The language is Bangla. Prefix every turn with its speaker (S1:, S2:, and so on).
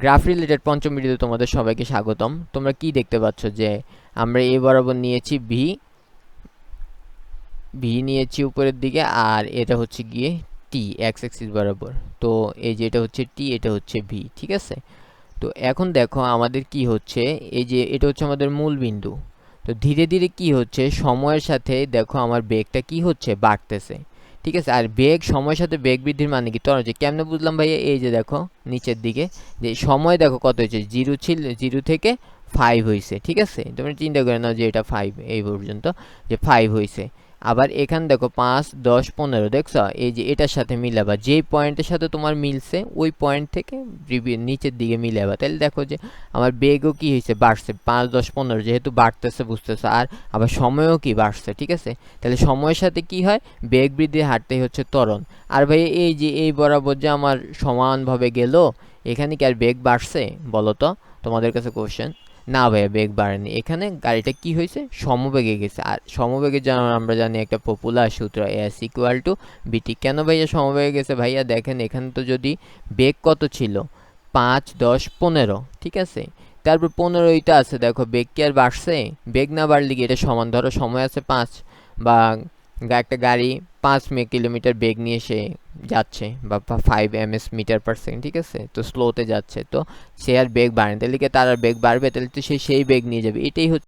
S1: গ্রাফ রিলেটেড পঞ্চম ভিডিওতে তোমাদের সবাইকে স্বাগতম। তোমরা কি দেখতে পাচ্ছ যে আমরা এ বরাবর নিয়েছি ভি ভি নিয়েছি উপরের দিকে আর এটা হচ্ছে গিয়ে টি এক্স এক্সিস বরাবর। তো এই যে এটা হচ্ছে টি এটা হচ্ছে ভি ঠিক আছে? তো এখন দেখো আমাদের কি হচ্ছে, এই যে এটা হচ্ছে আমাদের মূল বিন্দু। তো ধীরে ধীরে কি হচ্ছে, সময়ের সাথে দেখো আমার বেগটা কি হচ্ছে, বাড়তেছে। ঠিক আছে, আর বেগ, সময়ের সাথে বেগ বৃদ্ধির মানে কি? তোমরা যে কেমনে বুঝলাম ভাইয়া? এই যে দেখো, নিচের দিকে, যে সময় দেখো কত হয়েছে? জিরো ছিল, জিরো থেকে ফাইভ হয়েছে, ঠিক আছে? তোমরা চিন্তা করে নাও যে এটা ফাইভ এই পর্যন্ত যে ফাইভ হয়েছে। আবার এখানে দেখো পাঁচ, দশ, পনেরো, দেখছ? এই যে এটার সাথে মিলাবা। যেই পয়েন্টের সাথে তোমার মিলছে, ওই পয়েন্ট থেকে নিচের দিকে মিলাবা। তাহলে দেখো যে আমার বেগও কি হয়েছে? বাড়ছে। পাঁচ, দশ, পনেরো যেহেতু বাড়তেছে, বুঝতেছে? আর আবার সময়ও কি বাড়ছে, ঠিক আছে? তাহলে সময়ের সাথে কি হয়? বেগ বৃদ্ধির হারটাই হচ্ছে ত্বরণ। আর ভাই, এই যে এই বরাবর যে আমার সমানভাবে গেল, এখানে কি আর বেগ বাড়ছে বলো তো? তোমাদের কাছে কোশ্চেন না ভাইয়া বেগ বাড়েনি। এখানে গাড়িটা কি হয়েছে? সমবেগে গেছে। আর সমবেগে যেন আমরা জানি একটা পপুলার সূত্র এস ইকুয়াল টু বিটি কেন ভাইয়া সমবেগে গেছে? ভাইয়া দেখেন, এখানে তো যদি বেগ কত ছিল? পাঁচ, দশ, পনেরো, ঠিক আছে? তারপর পনেরোইটা আছে, দেখো বেগ কি আর বাড়ছে? বেগ না বাড়লে কি এটা সমান? ধরো সময় আছে পাঁচ, বা একটা গাড়ি পাঁচ কিলোমিটার বেগ নিয়ে সে যাচ্ছে বা five M S metre per second ঠিক আছে? তো স্লোতে যাচ্ছে। তো সে আর বেগ বাড়ে তাহলে কি তার আর বেগ বাড়বে? তাহলে তো সে সেই বেগ নিয়ে যাবে। এটাই হচ্ছে